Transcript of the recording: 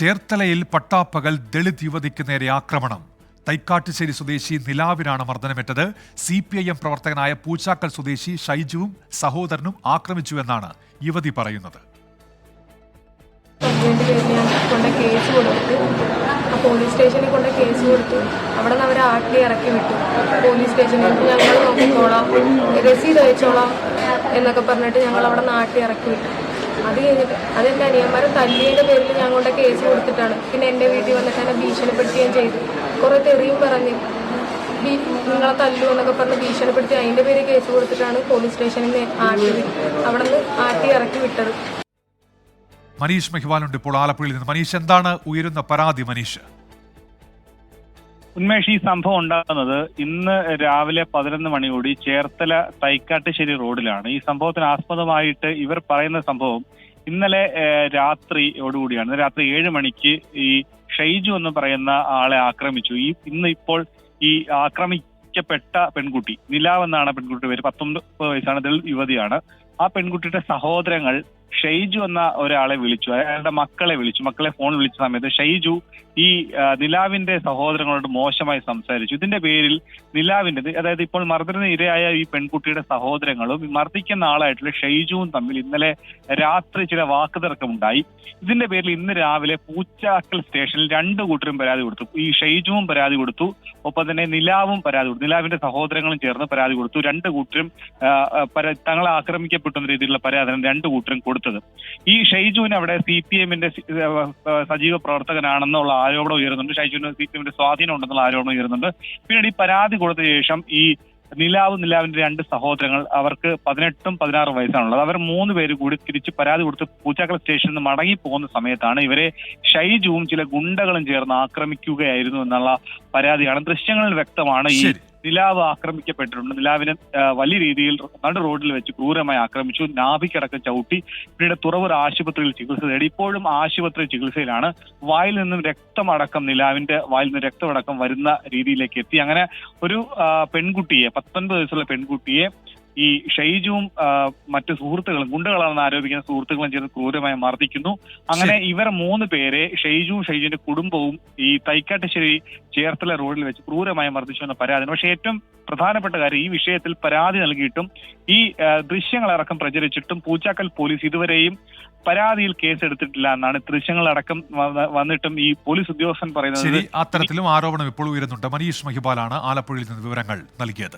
ചേർത്തലയിൽ പട്ടാപ്പകൽ ദളിത് യുവതിക്ക് നേരെ ആക്രമണം. തൈക്കാട്ടുശ്ശേരി സ്വദേശി നിലാവിനാണ് മർദ്ദനമേറ്റത് സി പി ഐ എം പ്രവർത്തകനായ പൂച്ചാക്കൽ സ്വദേശി ഷൈജുവും സഹോദരനും ആക്രമിച്ചുവെന്നാണ് യുവതി പറയുന്നത്. പോലീസ് സ്റ്റേഷനിൽ കൊണ്ട് കേസ് കൊടുത്തു. അവിടെ നിന്ന് അവരെ ആട്ടി ഇറക്കി വിട്ടു. പോലീസ് സ്റ്റേഷനിൽ ഞങ്ങൾ നോക്കിക്കോളാം. രസീത് അയച്ചോളാം എന്നൊക്കെ പറഞ്ഞിട്ട് ഞങ്ങൾ അവിടെ നിന്ന് ആട്ടി ഇറക്കി വിട്ടു. അത് കഴിഞ്ഞിട്ട് അതെന്റെ അനിയന്മാരെ തല്ലിയുടെ പേരിൽ ഞാൻ കൊണ്ട് കേസ് കൊടുത്തിട്ടാണ്. പിന്നെ എന്റെ വീട്ടിൽ വന്നിട്ട് എന്നെ ഭീഷണിപ്പെടുത്തുകയും ചെയ്തു. കുറേ തെറിയും പറഞ്ഞ് ഭീ നിങ്ങളെ തല്ലു എന്നൊക്കെ പറഞ്ഞ് ഭീഷണിപ്പെടുത്തി അതിന്റെ പേര് കേസ് കൊടുത്തിട്ടാണ് പോലീസ് സ്റ്റേഷനിൽ നിന്ന് ആട്ടി അവിടെ നിന്ന് ആട്ടി ഇറക്കി വിട്ടത്. മനീഷ് മെഹ്വാലുണ്ട് ഇപ്പോൾ ആലപ്പുഴയിൽ നിന്ന്. മനീഷ് എന്താണ് ഉയരുന്ന പരാതി മനീഷ്? ഉന്മേഷ് ഈ സംഭവം ഉണ്ടാകുന്നത് ഇന്ന് രാവിലെ പതിനൊന്ന് മണിയോടി ചേർത്തല തൈക്കാട്ടുശ്ശേരി റോഡിലാണ്. ഈ സംഭവത്തിന് ആസ്പദമായിട്ട് ഇവർ പറയുന്ന സംഭവം ഇന്നലെ രാത്രിയോടുകൂടിയാണ്. രാത്രി ഏഴ് മണിക്ക് ഈ ഷൈജു എന്ന് പറയുന്ന ആളെ ആക്രമിച്ചു. ഈ ഇന്ന് ഇപ്പോൾ ഈ ആക്രമിക്കപ്പെട്ട പെൺകുട്ടി നിലാവ് എന്നാണ് പെൺകുട്ടി പേര് പത്തൊമ്പത് വയസ്സാണ് ദളിത് യുവതിയാണ്. ആ പെൺകുട്ടിയുടെ സഹോദരങ്ങൾ ഷെയ്ജു എന്ന ഒരാളെ വിളിച്ചു. അയാളുടെ മക്കളെ വിളിച്ചു. മക്കളെ ഫോൺ വിളിച്ച സമയത്ത് ഷെയ്ജു ഈ നിലാവിന്റെ സഹോദരങ്ങളോട് മോശമായി സംസാരിച്ചു. ഇതിന്റെ പേരിൽ നിലാവിന്റെ അതായത് ഇപ്പോൾ മർദ്ദന ഇരയായ ഈ പെൺകുട്ടിയുടെ സഹോദരങ്ങളും മർദ്ദിക്കുന്ന ആളായിട്ടുള്ള ഷെയ്ജുവും തമ്മിൽ ഇന്നലെ രാത്രി ചില വാക്കുതർക്കമുണ്ടായി. ഇതിന്റെ പേരിൽ ഇന്ന് രാവിലെ പൂച്ചാക്കൽ സ്റ്റേഷനിൽ രണ്ടു കൂട്ടരും പരാതി കൊടുത്തു. ഈ ഷെയ്ജുവും പരാതി കൊടുത്തു. ഒപ്പം തന്നെ നിലാവും പരാതി കൊടുത്തു. നിലാവിന്റെ സഹോദരങ്ങളും ചേർന്ന് പരാതി കൊടുത്തു. രണ്ട് കൂട്ടരും തങ്ങളെ ആക്രമിക്കപ്പെട്ട. രീതിയിലുള്ള പരാതിയാണ് രണ്ട് കൂട്ടരും കൊടുത്തത്. ഈ ഷൈജുവിന് അവിടെ സി പി എമ്മിന്റെ സജീവ പ്രവർത്തകനാണെന്നുള്ള ആരോപണം ഉയരുന്നുണ്ട്. ഷൈജുവിന് സി പി എമ്മിന്റെ സ്വാധീനം ഉണ്ടെന്നുള്ള ആരോപണം ഉയരുന്നുണ്ട്. പിന്നീട് ഈ പരാതി കൊടുത്ത ശേഷം ഈ നിലാവ് നിലാവിന്റെ രണ്ട് സഹോദരങ്ങൾ അവർക്ക് പതിനെട്ടും പതിനാറും വയസ്സാണുള്ളത്. അവർ മൂന്ന് പേര് കൂടി തിരിച്ച് പരാതി കൊടുത്ത് പൂച്ചാക്കൽ സ്റ്റേഷനിൽ നിന്ന് മടങ്ങി പോകുന്ന സമയത്താണ് ഇവരെ ഷൈജുവും ചില ഗുണ്ടകളും ചേർന്ന് ആക്രമിക്കുകയായിരുന്നു എന്നുള്ള പരാതിയാണ് ദൃശ്യങ്ങളിൽ വ്യക്തമാണ് ഈ നിലാവ് ആക്രമിക്കപ്പെട്ടിട്ടുണ്ട്. നിലാവിനെ വലിയ രീതിയിൽ നടു റോഡിൽ വെച്ച് ക്രൂരമായി ആക്രമിച്ചു. നാഭിക്കടക്കം ചവിട്ടി പിന്നീട് തുറവൂർ ആശുപത്രിയിൽ ചികിത്സ തേടി. ഇപ്പോഴും ആശുപത്രി ചികിത്സയിലാണ്. വായിൽ നിന്നും രക്തമടക്കം നിലാവിന്റെ വായിൽ നിന്ന് രക്തമടക്കം വരുന്ന രീതിയിലേക്ക് എത്തി. അങ്ങനെ ഒരു പെൺകുട്ടിയെ പത്തൊൻപത് വയസ്സുള്ള പെൺകുട്ടിയെ ഈ ഷൈജുവും മറ്റു സുഹൃത്തുക്കളും ഗുണ്ടകളാണെന്ന് ആരോപിക്കുന്ന സുഹൃത്തുക്കളും ചേർന്ന് ക്രൂരമായി മർദ്ദിക്കുന്നു. അങ്ങനെ ഇവർ മൂന്ന് പേരെ ഷൈജുവും ഷൈജുവിന്റെ കുടുംബവും ഈ തൈക്കാട്ടുശ്ശേരി ചേർത്തല റോഡിൽ വെച്ച് ക്രൂരമായി മർദ്ദിച്ചു എന്ന പരാതി പക്ഷേ ഏറ്റവും പ്രധാനപ്പെട്ട കാര്യം ഈ വിഷയത്തിൽ പരാതി നൽകിയിട്ടും ഈ ദൃശ്യങ്ങളടക്കം പ്രചരിച്ചിട്ടും പൂച്ചാക്കൽ പോലീസ് ഇതുവരെയും പരാതിയിൽ കേസെടുത്തിട്ടില്ല എന്നാണ് ദൃശ്യങ്ങളടക്കം വന്ന- വന്നിട്ടും ഈ പോലീസ് ഉദ്യോഗസ്ഥൻ പറയുന്നത്. അത്തരത്തിലും ആരോപണം ഇപ്പോൾ ഉയരുന്നുണ്ട്. മനീഷ് മഹിബാലാണ് ആലപ്പുഴയിൽ നിന്ന് വിവരങ്ങൾ നൽകിയത്.